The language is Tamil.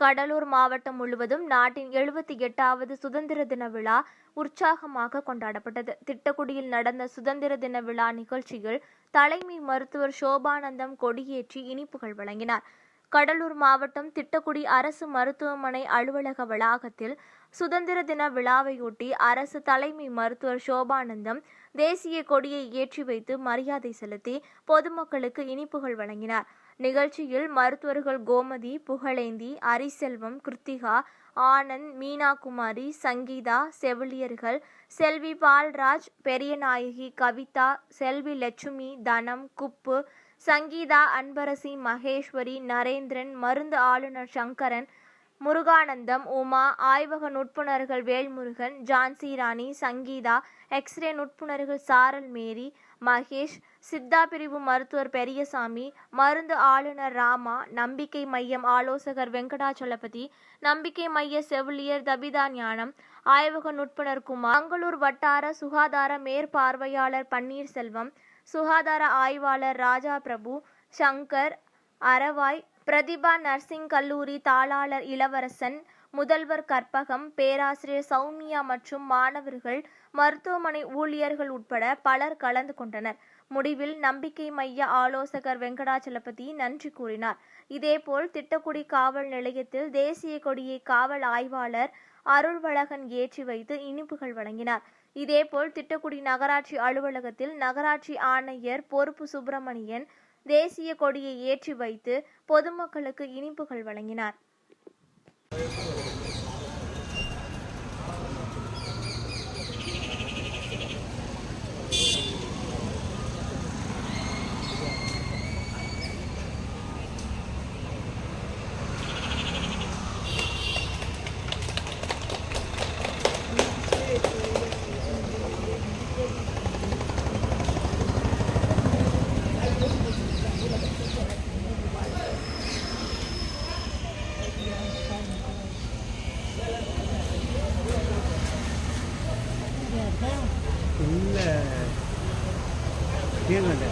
கடலூர் மாவட்டம் முழுவதும் நாட்டின் எழுபத்தி எட்டாவது சுதந்திர தின விழா உற்சாகமாக கொண்டாடப்பட்டது. திட்டக்குடியில் நடந்த சுதந்திர தின விழா நிகழ்ச்சியில் தலைமை மருத்துவர் சோபானந்தம் கொடியேற்றி இனிப்புகள் வழங்கினார். கடலூர் மாவட்டம் திட்டக்குடி அரசு மருத்துவமனை அலுவலக வளாகத்தில் சுதந்திர தின விழாவையொட்டி அரசு தலைமை மருத்துவர் சோபானந்தம் தேசிய கொடியை ஏற்றி வைத்து மரியாதை செலுத்தி பொதுமக்களுக்கு இனிப்புகள் வழங்கினார். நிகழ்ச்சியில் மருத்துவர்கள் கோமதி புகழேந்தி அரிசெல்வம் கிருத்திகா ஆனந்த் மீனாகுமாரி சங்கீதா செவிலியர்கள் செல்வி பால்ராஜ் பெரியநாயகி கவிதா செல்வி லட்சுமி தனம் குப்பு சங்கீதா அன்பரசி மகேஸ்வரி நரேந்திரன் மருந்து ஆளுநர் சங்கரன் முருகானந்தம் உமா ஆய்வக நுட்புணர்கள் வேல்முருகன் ஜான்சி ராணி சங்கீதா எக்ஸ்ரே நுட்புணர்கள் சாரல் மேரி மகேஷ் சித்தா பிரிவு மருத்துவர் பெரியசாமி மருந்து ஆளுநர் ராமா நம்பிக்கை மையம் ஆலோசகர் வெங்கடாச்சலபதி நம்பிக்கை மைய செவிலியர் தபிதா ஞானம் ஆய்வக நுட்புணர் குமார் மங்களூர் வட்டார சுகாதார மேற்பார்வையாளர் பன்னீர்செல்வம் சுகாதார ஆய்வாளர் ராஜா பிரபு சங்கர் அரவாய் பிரதிபா நர்சிங் கல்லூரி தாளாளர் இளவரசன் முதல்வர் கற்பகம் பேராசிரியர் சௌமியா மற்றும் மாணவர்கள் மருத்துவமனை ஊழியர்கள் உட்பட பலர் கலந்து கொண்டனர். முடிவில் நம்பிக்கை மைய ஆலோசகர் வெங்கடாச்சலபதி நன்றி கூறினார். இதேபோல் திட்டக்குடி காவல் நிலையத்தில் தேசிய கொடியை காவல் ஆய்வாளர் அருள்வழகன் ஏற்றி வைத்து இனிப்புகள் வழங்கினார். இதேபோல் திட்டக்குடி நகராட்சி அலுவலகத்தில் நகராட்சி ஆணையர் பொறுப்பு சுப்பிரமணியன் தேசிய கொடியை ஏற்றி வைத்து பொதுமக்களுக்கு இனிப்புகள் வழங்கினார். இல்லை. கேளுங்க